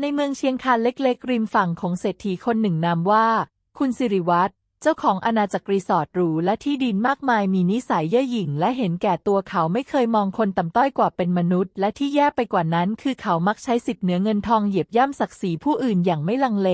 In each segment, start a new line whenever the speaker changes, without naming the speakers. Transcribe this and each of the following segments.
ในเมืองเชียงคานเล็กๆ ริมฝั่งของเศรษฐีคนหนึ่งนามว่า คุณสิริวัตรเจ้าของอาณาจักรรีสอร์ทหรูและที่ดินมากมายมีนิสัยเย่อหยิ่ง และเห็นแก่ตัวเขาไม่เคยมองคนต่ำต้อยกว่าเป็นมนุษย์ และที่แย่ไปกว่านั้นคือเขามักใช้สิทธิเหนือเงินทองเหยียบย่ำศักดิ์ศรีผู้อื่นอย่างไม่ลังเล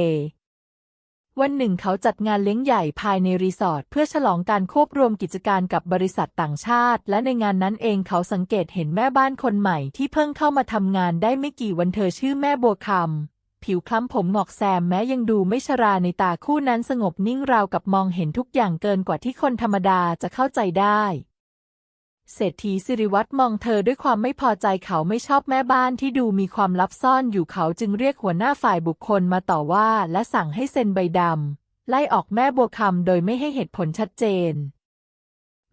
วันหนึ่งเขาจัดงานเลี้ยงใหญ่ภายในรีสอร์ทเพื่อฉลองการควบรวมกิจการกับบริษัทต่างชาติ และในงานนั้นเองเขาสังเกตเห็นแม่บ้านคนใหม่ที่เพิ่งเข้ามาทำงานได้ไม่กี่วันเธอชื่อแม่บัวคำผิวคล้ำผมหงอกแซมแม้ยังดูไม่ชราในตาคู่นั้นสงบนิ่งราวกับมองเห็นทุกอย่างเกินกว่าที่คนธรรมดาจะเข้าใจได้ เศรษฐีสิริวัตรมองเธอด้วยความไม่พอใจเขาไม่ชอบแม่บ้านที่ดูมีความลับซ่อนอยู่เขาจึงเรียกหัวหน้าฝ่ายบุคคลมาต่อว่า และสั่งให้เซ็นใบดำไล่ออกแม่บัวคำโดยไม่ให้เหตุผลชัดเจน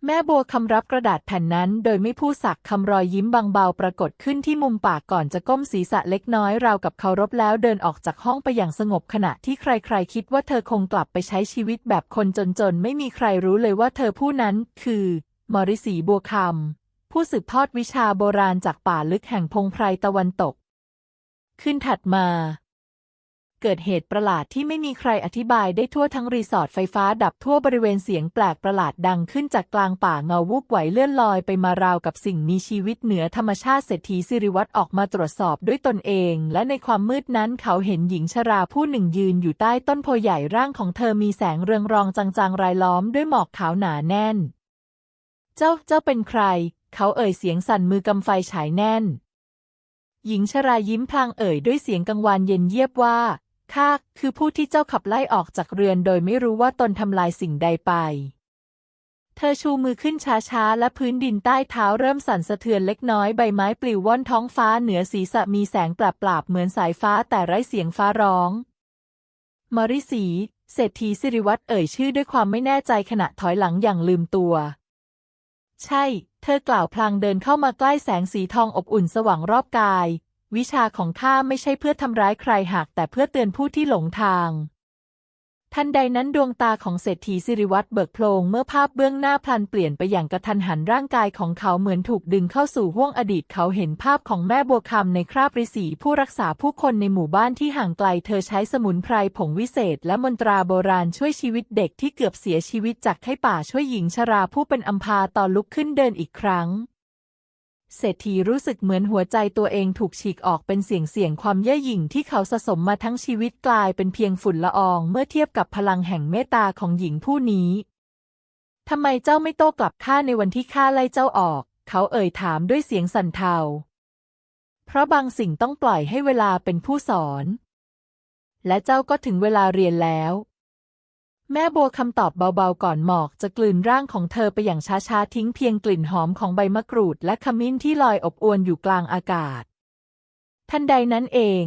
แม่บัวคำรับกระดาษแผ่นนั้น โดยไม่พูดสักคำรอยยิ้มบางเบาปรากฏขึ้นที่มุมปากก่อนจะก้มศีรษะเล็กน้อยราวกับเคารพแล้วเดินออกจากห้องไปอย่างสงบขณะที่ใครๆ คิดว่าเธอคงกลับไปใช้ชีวิตแบบคนจนๆไม่มีใครรู้เลยว่าเธอผู้นั้นคือ มอริสีบัวคำ ผู้สืบทอดวิชาโบราณจากป่าลึกแห่งพงไพรตะวันตก ขึ้นถัดมา เกิดเหตุประหลาดที่ไม่มีใครอธิบายได้ทั่วทั้งรีสอร์ทไฟฟ้าดับทั่วบริเวณเสียงแปลกประหลาดดังขึ้นจากกลางป่าเงาวูบไหวเลื่อนลอยไปมาราวกับสิ่งมีชีวิตเหนือธรรมชาติเศรษฐีสิริวัตรออกมาตรวจสอบด้วยตนเอง และในความมืดนั้นเขาเห็นหญิงชราผู้หนึ่งยืนอยู่ใต้ต้นโพใหญ่ร่างของเธอมีแสงเรืองรองจางๆรายล้อมด้วยหมอกขาวหนาแน่น เจ้าเจ้าเป็นใคร เขาเอ่ยเสียงสั่นมือกำไฟฉายแน่น หญิงชรายิ้มพลางเอ่ยด้วยเสียงกังวานเย็นเยียบว่าข้าคือผู้ที่เจ้าขับไล่ออกจากเรือนโดยไม่รู้ว่าตนทำลายสิ่งใดไป เธอชูมือขึ้นช้าๆ และพื้นดินใต้เท้าเริ่มสั่นสะเทือนเล็กน้อยใบไม้ปลิวว่อนท้องฟ้าเหนือศีรษะมีแสงปราบๆเหมือนสายฟ้าแต่ไร้เสียงฟ้าร้อง มริสี เศรษฐีสิริวัตรเอ่ยชื่อด้วยความไม่แน่ใจขณะถอยหลังอย่างลืมตัว ใช่ เธอกล่าวพลางเดินเข้ามาใกล้แสงสีทองอบอุ่นสว่างรอบกาย วิชาของข้าไม่ใช่เพื่อทำร้ายใครหากแต่เพื่อเตือนผู้ที่หลงทาง ทันใดนั้นดวงตาของเศรษฐีสิริวัตรเบิกโพลงเมื่อภาพเบื้องหน้าพลันเปลี่ยนไปอย่างกระทันหันร่างกายของเขาเหมือนถูกดึงเข้าสู่ห้วงอดีตเขาเห็นภาพของแม่บัวคำในคราบฤาษีผู้รักษาผู้คนในหมู่บ้านที่ห่างไกล เธอใช้สมุนไพรผงวิเศษ และมนตราโบราณช่วยชีวิตเด็กที่เกือบเสียชีวิตจากให้ป่าช่วยหญิงชราผู้เป็นอัมพาตอนลุกขึ้นเดินอีกครั้ง เศรษฐีรู้สึกเหมือนหัวใจตัวเองถูกฉีกออกเป็นเสียงเสียงความเย่อหยิ่งที่เขาสะสมมาทั้งชีวิตกลายเป็นเพียงฝุ่นละอองเมื่อเทียบกับพลังแห่งเมตตาของหญิงผู้นี้ ทำไมเจ้าไม่โต้กลับข้าในวันที่ข้าไล่เจ้าออก เขาเอ่ยถามด้วยเสียงสั่นเทา เพราะบางสิ่งต้องปล่อยให้เวลาเป็นผู้สอน และเจ้าก็ถึงเวลาเรียนแล้ว แม่บัวคำตอบเบาๆก่อนหมอกจะกลืนร่างของเธอไปอย่างช้าๆทิ้งเพียงกลิ่นหอมของใบมะกรูดและขมิ้นที่ลอยอบอวลอยู่กลางอากาศ ทันใดนั้นเอง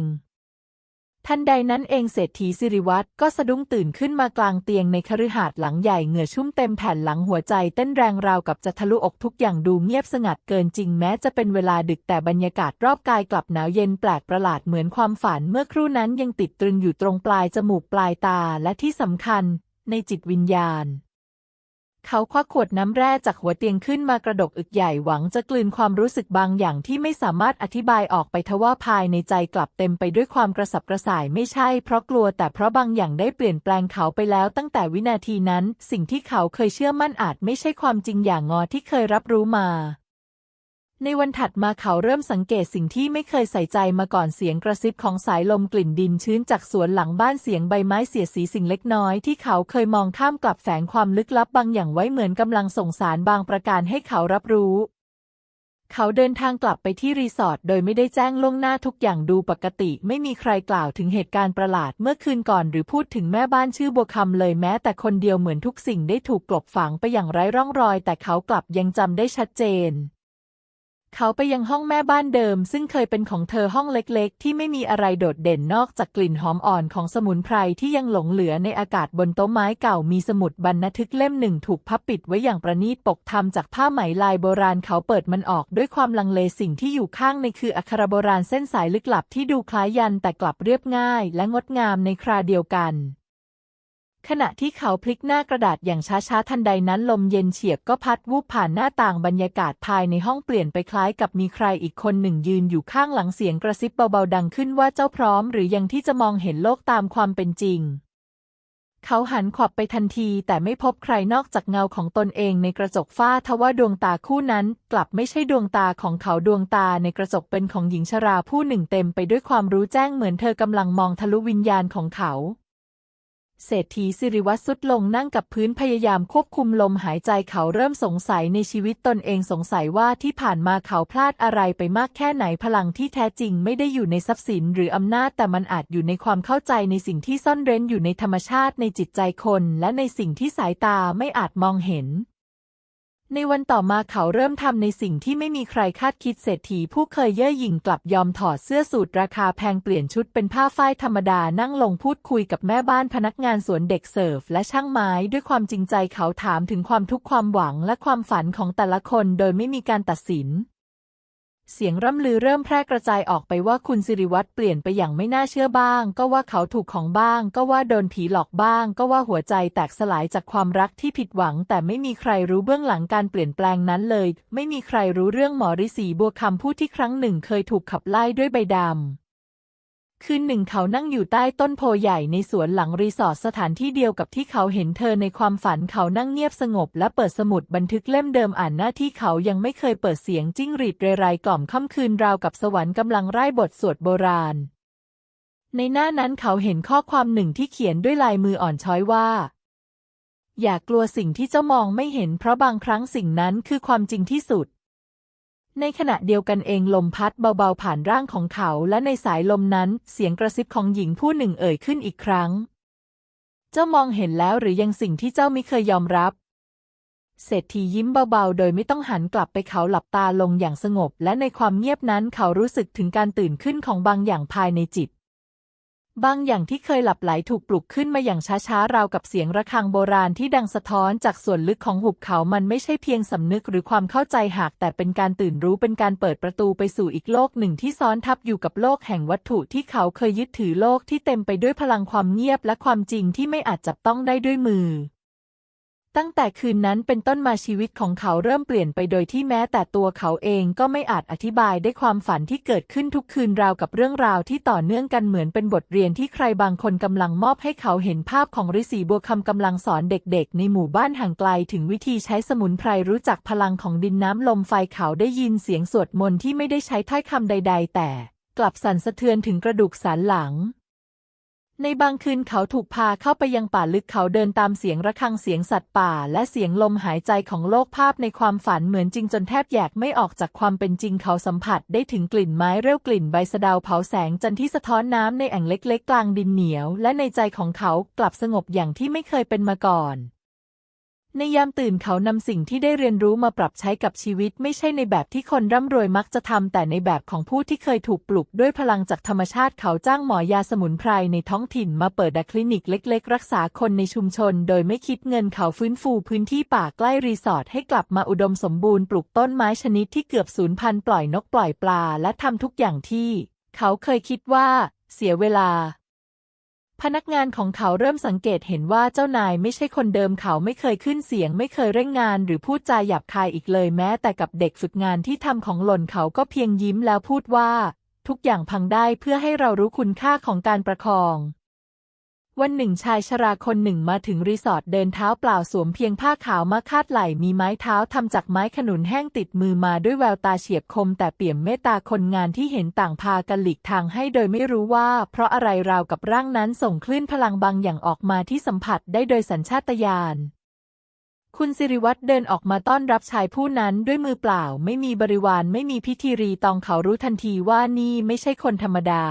ทันใดนั้นเองเศรษฐีสิริวัตรก็สะดุ้งตื่นขึ้นมากลางเตียงในคฤหาสน์หลังใหญ่เหงื่อชุ่มเต็มแผ่นหลังหัวใจเต้นแรงราวกับจะทะลุอกทุกอย่างดูเงียบสงัดเกินจริงแม้จะเป็นเวลาดึกแต่บรรยากาศรอบกายกลับหนาวเย็นแปลกประหลาดเหมือนความฝันเมื่อครู่นั้นยังติดตรึงอยู่ตรงปลายจมูกปลายตาและที่สำคัญ ในจิตวิญญาณ เขาควักขวดน้ำแร่จากหัวเตียงขึ้นมากระดกอึกใหญ่หวังจะกลืนความรู้สึกบางอย่างที่ไม่สามารถอธิบายออกไปทว่าภายในใจกลับเต็มไปด้วยความกระสับกระส่ายไม่ใช่เพราะกลัวแต่เพราะบางอย่างได้เปลี่ยนแปลงเขาไปแล้วตั้งแต่วินาทีนั้น สิ่งที่เขาเคยเชื่อมั่นอาจไม่ใช่ความจริงอย่างงอที่เคยรับรู้มา ในวันถัดมาเขาเริ่มสังเกตสิ่งที่ไม่เคยใส่ใจมาก่อนเสียงกระซิบของสายลมกลิ่นดินชื้นจากสวนหลังบ้านเสียงใบไม้เสียดสีสิ่งเล็กน้อยที่เขาเคยมองข้ามกลับแฝงความลึกลับบางอย่างไว้เหมือนกำลังส่งสารบางประการให้เขารับรู้ เขาเดินทางกลับไปที่รีสอร์ทโดยไม่ได้แจ้งล่วงหน้าทุกอย่างดูปกติ ไม่มีใครกล่าวถึงเหตุการณ์ประหลาดเมื่อคืนก่อนหรือพูดถึงแม่บ้านชื่อบัวคำเลยแม้แต่คนเดียวเหมือนทุกสิ่งได้ถูกกลบฝังไปอย่างไร้ร่องรอย แต่เขากลับยังจำได้ชัดเจน เขาไปยังห้องแม่บ้านเดิม ซึ่งเคยเป็นของเธอห้องเล็กๆ ที่ไม่มีอะไรโดดเด่นนอกจากกลิ่นหอมอ่อนของสมุนไพรที่ยังหลงเหลือในอากาศบนโต๊ะไม้เก่ามีสมุดบรรทึกเล่มหนึ่งถูกพับปิดไว้อย่างประณีตปกทำจากผ้าไหมลายโบราณเขาเปิดมันออกด้วยความลังเลสิ่งที่อยู่ข้างในคืออักขระโบราณเส้นสายลึกลับที่ดูคล้ายยันแต่กลับเรียบง่าย และงดงามในคราเดียวกัน ขณะที่เขาพลิกหน้ากระดาษอย่างช้าๆ ทันใดนั้นลมเย็นเฉียบก็พัดวูบผ่านหน้าต่างบรรยากาศภายในห้องเปลี่ยนไปคล้ายกับมีใครอีกคนหนึ่งยืนอยู่ข้างหลังเสียงกระซิบเบาๆ ดังขึ้นว่าเจ้าพร้อมหรือยังที่จะมองเห็นโลกตามความเป็นจริง เขาหันขวับไปทันทีแต่ไม่พบใครนอกจากเงาของตนเองในกระจกฝ้าทว่าดวงตาคู่นั้น กลับไม่ใช่ดวงตาของเขาดวงตาในกระจกเป็นของหญิงชราผู้หนึ่งเต็มไปด้วยความรู้แจ้งเหมือนเธอกำลังมองทะลุวิญญาณของเขา เศรษฐีสิริวัตรสุดลงนั่งกับพื้นพยายามควบคุมลมหายใจเขาเริ่มสงสัยในชีวิตตนเองสงสัยว่าที่ผ่านมาเขาพลาดอะไรไปมากแค่ไหนพลังที่แท้จริงไม่ได้อยู่ในทรัพย์สินหรืออำนาจแต่มันอาจอยู่ในความเข้าใจในสิ่งที่ซ่อนเร้นอยู่ในธรรมชาติในจิตใจคน และในสิ่งที่สายตาไม่อาจมองเห็น ในวันต่อมาเขาเริ่มทำในสิ่งที่ไม่มีใครคาดคิดเศรษฐีผู้เคยเย่อหยิ่งกลับยอมถอดเสื้อสูทราคาแพงเปลี่ยนชุดเป็นผ้าฝ้ายธรรมดานั่งลงพูดคุยกับแม่บ้านพนักงานสวนเด็กเสิร์ฟและช่างไม้ ด้วยความจริงใจเขาถามถึงความทุกข์ความหวังและความฝันของแต่ละคนโดยไม่มีการตัดสิน เสียงร่ำลือเริ่มแพร่กระจายออกไปว่าคุณสิริวัตรเปลี่ยนไปอย่างไม่น่าเชื่อบ้าง ก็ว่าเขาถูกของบ้าง ก็ว่าโดนผีหลอกบ้าง ก็ว่าหัวใจแตกสลายจากความรักที่ผิดหวัง แต่ไม่มีใครรู้เบื้องหลังการเปลี่ยนแปลงนั้นเลย ไม่มีใครรู้เรื่องหมอฤาษีบัวคำผู้ที่ครั้งหนึ่งเคยถูกขับไล่ด้วยใบดำ คืนหนึ่งเขานั่งอยู่ใต้ต้นโพใหญ่ในสวนหลังรีสอร์ทสถานที่เดียวกับที่เขาเห็นเธอในความฝันเขานั่งเงียบสงบและเปิดสมุดบันทึกเล่มเดิมอ่านหน้าที่เขายังไม่เคยเปิดเสียงจิ้งหรีดเรไรกล่อมค่ำคืนราวกับสวรรค์กำลังไร้บทสวดโบราณ ในหน้านั้นเขาเห็นข้อความหนึ่งที่เขียนด้วยลายมืออ่อนช้อยว่า อย่ากลัวสิ่งที่เจ้ามองไม่เห็นเพราะบางครั้งสิ่งนั้นคือความจริงที่สุด ในขณะเดียวกันเองลมพัดเบาๆผ่านร่างของเขา และในสายลมนั้นเสียงกระซิบของหญิงผู้หนึ่งเอ่ยขึ้นอีกครั้ง เจ้ามองเห็นแล้วหรือยังสิ่งที่เจ้าไม่เคยยอมรับ เศรษฐียิ้มเบาๆ โดยไม่ต้องหันกลับไปเขาหลับตาลงอย่างสงบ และในความเงียบนั้นเขารู้สึกถึงการตื่นขึ้นของบางอย่างภายในจิต บางอย่างที่เคยหลับไหลถูกปลุกขึ้นมาอย่างช้าๆ ราวกับเสียงระฆังโบราณที่ดังสะท้อนจากส่วนลึกของหุบเขา มันไม่ใช่เพียงสำนึกหรือความเข้าใจหากแต่เป็นการตื่นรู้เป็นการเปิดประตูไปสู่อีกโลกหนึ่งที่ซ้อนทับอยู่กับโลกแห่งวัตถุที่เขาเคยยึดถือโลกที่เต็มไปด้วยพลังความเงียบและความจริงที่ไม่อาจจับต้องได้ด้วยมือ ตั้งแต่คืนนั้นเป็นต้นมาชีวิตของเขาเริ่มเปลี่ยนไปโดยที่แม้แต่ตัวเขาเองก็ไม่อาจอธิบายได้ความฝันที่เกิดขึ้นทุกคืนราวกับเรื่องราวที่ต่อเนื่องกันเหมือนเป็นบทเรียนที่ใครบางคนกำลังมอบให้เขาเห็นภาพของฤาษีบัวคำกำลังสอนเด็กๆ ในหมู่บ้านห่างไกลถึงวิธีใช้สมุนไพรรู้จักพลังของดินน้ำลมไฟเขาได้ยินเสียงสวดมนต์ที่ไม่ได้ใช้ถ้อยคำใด ๆ แต่ กลับสั่นสะเทือนถึงกระดูกสันหลัง ในบางคืนเขาถูกพาเข้าไปยังป่าลึกเขาเดินตามเสียงระฆังเสียงสัตว์ป่า และเสียงลมหายใจของโลกภาพในความฝันเหมือนจริงจนแทบแยกไม่ออกจากความเป็นจริงเขาสัมผัสได้ถึงกลิ่นไม้เร็วกลิ่นใบสะดาวเผาแสงจันทร์ที่สะท้อนน้ำในแอ่งเล็กๆ กลางดินเหนียว และในใจของเขากลับสงบอย่างที่ไม่เคยเป็นมาก่อน ในยามตื่นเขานำสิ่งที่ได้เรียนรู้มาปรับใช้กับชีวิต ไม่ใช่ในแบบที่คนร่ำรวยมักจะทำแต่ในแบบของผู้ที่เคยถูกปลุกด้วยพลังจากธรรมชาติเขาจ้างหมอยาสมุนไพรในท้องถิ่นมาเปิดคลินิกเล็ก ๆ รักษาคนในชุมชน โดยไม่คิดเงินเขาฟื้นฟูพื้นที่ป่าใกล้รีสอร์ทให้กลับมาอุดมสมบูรณ์ปลูกต้นไม้ชนิดที่เกือบสูญพันธุ์ปล่อยนกปล่อยปลา และทำทุกอย่างที่ เขาเคยคิดว่า เสียเวลา พนักงานของเขาเริ่มสังเกตเห็นว่าเจ้านายไม่ใช่คนเดิมเขาไม่เคยขึ้นเสียง ไม่เคยเร่งงาน หรือพูดจาหยาบคายอีกเลยแม้ แต่กับเด็กฝึกงานที่ทำของหล่นเขาก็เพียงยิ้มแล้วพูดว่า ทุกอย่างพังได้เพื่อให้เรารู้คุณค่าของการประคอง วันหนึ่งชายชราคนหนึ่งมาถึงรีสอร์ทเดินเท้าเปล่าสวมเพียงผ้าขาวมาคาดไหล่มีไม้เท้าทำจากไม้ขนุนแห้งติดมือมาด้วยแววตาเฉียบคม แต่เปี่ยมเมตตาคนงานที่เห็นต่างพากันหลีกทางให้โดยไม่รู้ว่า เพราะอะไรราวกับร่างนั้นส่งคลื่นพลังบางอย่างออกมาที่สัมผัสได้โดยสัญชาตญาณคุณสิริวัตรเดินออกมาต้อนรับชายผู้นั้นด้วยมือเปล่า ไม่มีบริวารไม่มีพิธีรีตองเขารู้ทันทีว่านี่ไม่ใช่คนธรรมดา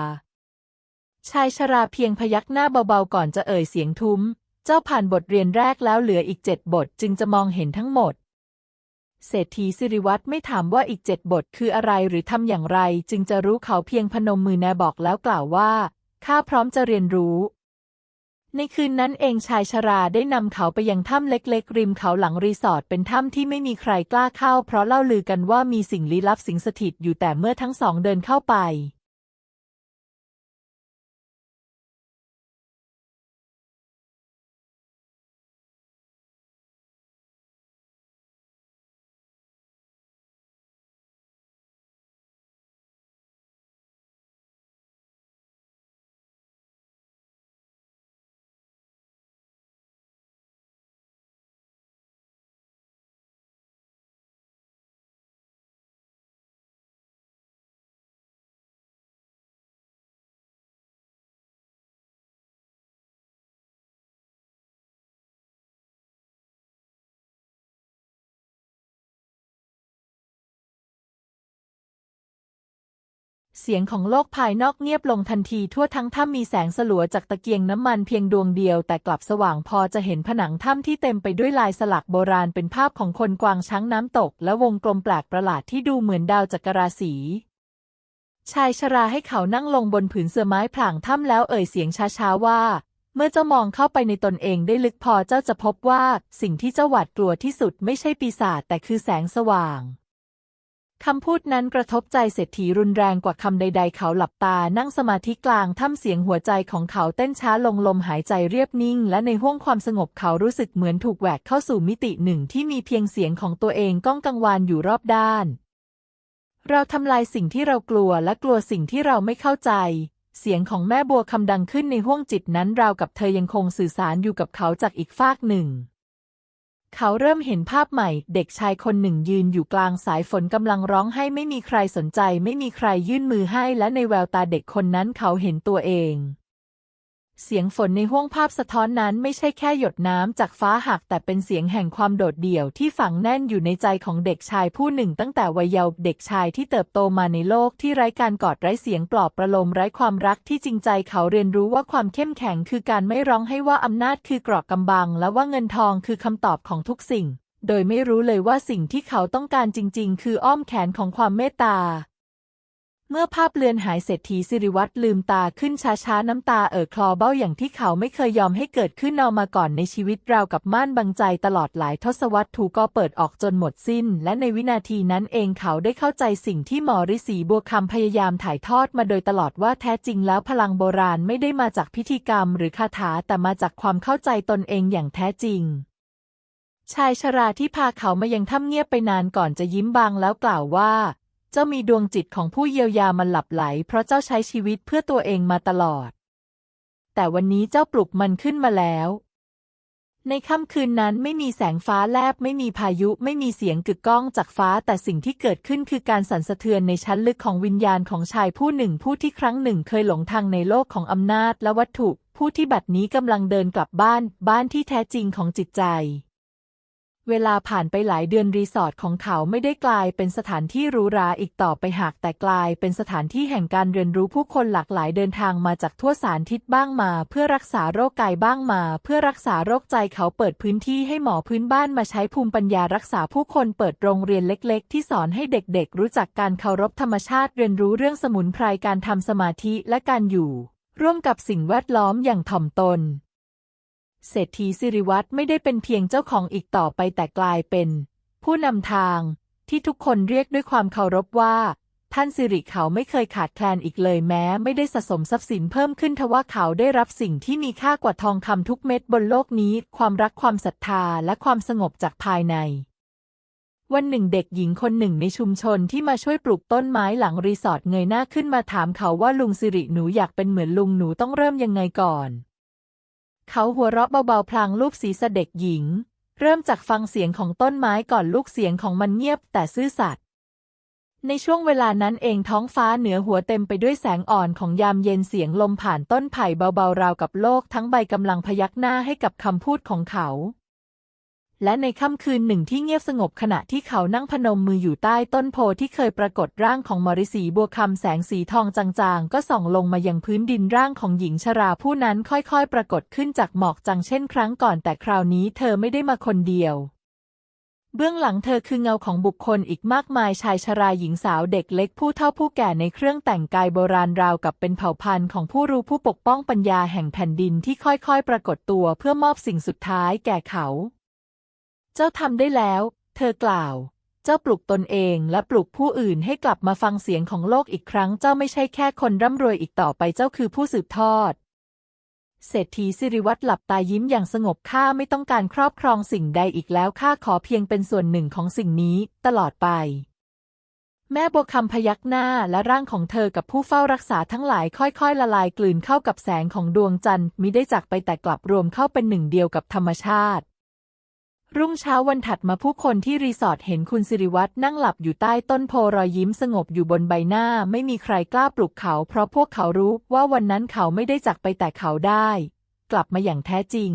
ชายชราเพียงพยักหน้าเบาๆก่อนจะเอ่ยเสียงทุ้ม เจ้าผ่านบทเรียนแรกแล้วเหลืออีกเจ็ดบทจึงจะมองเห็นทั้งหมด เศรษฐีสิริวัตรไม่ถามว่าอีกเจ็ดบทคืออะไรหรือทำอย่างไรจึงจะรู้เขาเพียงพนมมือแนบอกแล้วกล่าวว่า ข้าพร้อมจะเรียนรู้ ในคืนนั้นเองชายชราได้นำเขาไปยังถ้ำเล็กๆ ริมเขาหลังรีสอร์ทเป็นถ้ำที่ไม่มีใครกล้าเข้า เพราะเล่าลือกันว่ามีสิ่งลี้ลับสิงสถิตอยู่แต่เมื่อทั้งสองเดินเข้าไป เสียงของโลกภายนอกเงียบลงทันทีทั่วทั้งถ้ำมีแสงสลัวจากตะเกียงน้ำมันเพียงดวงเดียวแต่กลับสว่างพอจะเห็นผนังถ้ำที่เต็มไปด้วยลายสลักโบราณเป็นภาพของคนกวางช้างน้ำตก และวงกลมแปลกประหลาดที่ดูเหมือนดาวจักรราศีชายชราให้เขานั่งลงบนผืนเสื่อไม้พลางถ้ำแล้วเอ่ยเสียงช้าๆว่า เมื่อเจ้ามองเข้าไปในตนเองได้ลึกพอเจ้าจะพบว่า สิ่งที่เจ้าหวาดกลัวที่สุดไม่ใช่ปีศาจแต่คือแสงสว่าง คำพูดนั้นกระทบใจเศรษฐีรุนแรงกว่าคำใด ๆ เขาหลับตานั่งสมาธิกลางถ้ำเสียงหัวใจของเขาเต้นช้าลงลมหายใจเรียบนิ่ง และในห้วงความสงบเขารู้สึกเหมือนถูกแหวกเข้าสู่มิติหนึ่งที่มีเพียงเสียงของตัวเองก้องกังวานอยู่รอบด้าน เราทำลายสิ่งที่เรากลัวและกลัวสิ่งที่เราไม่เข้าใจ เสียงของแม่บัวคำดังขึ้นในห้วงจิตนั้นราวกับเธอยังคงสื่อสารอยู่กับเขาจากอีกฟากหนึ่ง เขาเริ่มเห็นภาพใหม่ เด็กชายคนหนึ่งยืนอยู่กลางสายฝนกำลังร้องให้ไม่มีใครสนใจ ไม่มีใครยื่นมือให้และในแววตาเด็กคนนั้นเขาเห็นตัวเอง เสียงฝนในห้วงภาพสะท้อนนั้นไม่ใช่แค่หยดน้ำจากฟ้าหักแต่เป็นเสียงแห่งความโดดเดี่ยวที่ฝังแน่นอยู่ในใจของเด็กชายผู้หนึ่งตั้งแต่วัยเยาว์เด็กชายที่เติบโตมาในโลกที่ไร้การกอดไร้เสียงปลอบประโลมไร้ความรักที่จริงใจเขาเรียนรู้ว่าความเข้มแข็งคือการไม่ร้องให้ว่าอำนาจคือกราะกำบัง และว่าเงินทองคือคำตอบของทุกสิ่ง โดยไม่รู้เลยว่าสิ่งที่เขาต้องการจริง ๆ คืออ้อมแขนของความเมตตา เมื่อภาพเลือนหายเศรษฐีสิริวัตรลืมตาขึ้นช้าๆ น้ำตาเอ่อคลอเบ้าอย่างที่เขาไม่เคยยอมให้เกิดขึ้นเอมาก่อนในชีวิตราวกับม่านบังใจตลอดหลายทศวรรษถูกก็เปิดออกจนหมดสิ้น และในวินาทีนั้นเองเขาได้เข้าใจสิ่งที่หมอฤาษีบัวคำพยายามถ่ายทอดมาโดยตลอดว่าแท้จริงแล้วพลังโบราณไม่ได้มาจากพิธีกรรมหรือคาถาแต่มาจากความเข้าใจตนเองอย่างแท้จริงชายชราที่พาเขามายังถ้ำเงียบไปนานก่อนจะยิ้มบางแล้วกล่าวว่า เจ้ามีดวงจิตของผู้เยียวยามันหลับไหล เพราะเจ้าใช้ชีวิตเพื่อตัวเองมาตลอด แต่วันนี้เจ้าปลุกมันขึ้นมาแล้ว ในค่ำคืนนั้นไม่มีแสงฟ้าแลบ ไม่มีพายุไม่มีเสียงกึกก้องจากฟ้า แต่สิ่งที่เกิดขึ้นคือการสั่นสะเทือนในชั้นลึกของวิญญาณของชายผู้หนึ่ง ผู้ที่ครั้งหนึ่งเคยหลงทางในโลกของอำนาจและวัตถุ ผู้ที่บัดนี้กำลังเดินกลับบ้าน บ้านที่แท้จริงของจิตใจ เวลาผ่านไปหลายเดือนรีสอร์ทของเขาไม่ได้กลายเป็นสถานที่หรูหราอีกต่อไปหากแต่กลายเป็นสถานที่แห่งการเรียนรู้ผู้คนหลากหลายเดินทางมาจากทั่วสารทิศบ้างมา เพื่อรักษาโรคกายบ้างมา เพื่อรักษาโรคใจเขาเปิดพื้นที่ให้หมอพื้นบ้านมาใช้ภูมิปัญญารักษาผู้คนเปิดโรงเรียนเล็ก ๆ ที่สอนให้เด็กๆ รู้จักการเคารพธรรมชาติเรียนรู้เรื่องสมุนไพรการทำสมาธิและการอยู่ ร่วมกับสิ่งแวดล้อมอย่างถ่อมตน เศรษฐีสิริวัตรไม่ได้เป็นเพียงเจ้าของอีกต่อไปแต่กลายเป็น ผู้นำทางที่ทุกคนเรียกด้วยความเคารพว่า ท่านสิริเขาไม่เคยขาดแคลนอีกเลยแม้ ไม่ได้สะสมทรัพย์สินเพิ่มขึ้นทว่าเขาได้รับสิ่งที่มีค่ากว่าทองคำทุกเม็ดบนโลกนี้ ความรักความศรัทธาและความสงบจากภายใน วันหนึ่งเด็กหญิงคนหนึ่งในชุมชนที่มาช่วยปลูกต้นไม้หลังรีสอร์ทเงยหน้าขึ้นมาถามเขาว่าลุงสิริหนูอยากเป็นเหมือนลุงหนูต้องเริ่มยังไงก่อน เขาหัวเราะเบาๆพลางลูบศีรษะเด็กหญิง เริ่มจากฟังเสียงของต้นไม้ก่อนลูกเสียงของมันเงียบแต่ซื่อสัตย์ในช่วงเวลานั้นเองท้องฟ้าเหนือหัวเต็มไปด้วยแสงอ่อนของยามเย็นเสียงลมผ่านต้นไผ่เบาๆราวกับโลกทั้งใบกำลังพยักหน้าให้กับคำพูดของเขา และในค่ำคืนหนึ่งที่เงียบสงบขณะที่เขานั่งพนมมืออยู่ใต้ต้นโพที่เคยปรากฏร่างของมริสีบัวคำแสงสีทองจางๆ ก็ส่องลงมายังพื้นดินร่างของหญิงชราผู้นั้นค่อยๆ ปรากฏขึ้นจากหมอกจางเช่นครั้งก่อนแต่คราวนี้เธอไม่ได้มาคนเดียว เบื้องหลังเธอคือเงาของบุคคลอีกมากมายชายชราหญิงสาวเด็กเล็กผู้เฒ่าผู้แก่ในเครื่องแต่งกายโบราณราวกับเป็นเผ่าพันธุ์ของผู้รู้ผู้ปกป้องปัญญาแห่งแผ่นดินที่ค่อยๆ ปรากฏตัวเพื่อมอบสิ่งสุดท้ายแก่เขา เจ้าทำได้แล้ว เธอกล่าว เจ้าปลุกตนเองและปลุกผู้อื่นให้กลับมาฟังเสียงของโลกอีกครั้ง เจ้าไม่ใช่แค่คนร่ำรวยอีกต่อไป เจ้าคือผู้สืบทอด เศรษฐีสิริวัตรหลับตายิ้มอย่างสงบข้าไม่ต้องการครอบครองสิ่งใดอีกแล้วข้าขอเพียงเป็นส่วนหนึ่งของสิ่งนี้ตลอดไปแม่บัวคำพยักหน้าและร่างของเธอกับผู้เฝ้ารักษาทั้งหลายค่อยๆ ละลายกลืนเข้ากับแสงของดวงจันทร์มิได้จากไปแต่กลับรวมเข้าเป็นหนึ่งเดียวกับธรรมชาติ รุ่งเช้าวันถัดมาผู้คนที่รีสอร์ทเห็นคุณสิริวัตรนั่งหลับอยู่ใต้ต้นโพรอยยิ้มสงบอยู่บนใบหน้า ไม่มีใครกล้าปลุกเขา เพราะพวกเขารู้ว่าวันนั้นเขาไม่ได้จากไปแต่เขาได้ กลับมาอย่างแท้จริง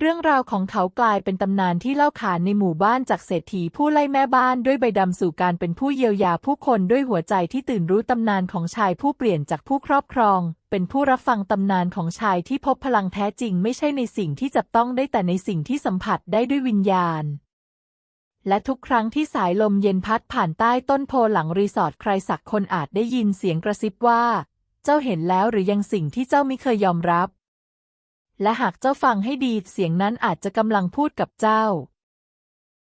เรื่องราวของเขากลายเป็นตำนานที่เล่าขานในหมู่บ้านจากเศรษฐีผู้ไล่แม่บ้านด้วยใบดำสู่การเป็นผู้เยียวยาผู้คนด้วยหัวใจที่ตื่นรู้ตำนานของชายผู้เปลี่ยนจากผู้ครอบครอง เป็นผู้รับฟังตำนานของชายที่พบพลังแท้จริงไม่ใช่ในสิ่งที่จับต้องได้แต่ในสิ่งที่สัมผัสได้ด้วยวิญญาณ และทุกครั้งที่สายลมเย็นพัดผ่านใต้ต้นโพหลังรีสอร์ทใครสักคนอาจได้ยินเสียงกระซิบว่า เจ้าเห็นแล้วหรือยังสิ่งที่เจ้าไม่เคยยอมรับ และหากเจ้าฟังให้ดีเสียงนั้นอาจจะกำลังพูดกับเจ้า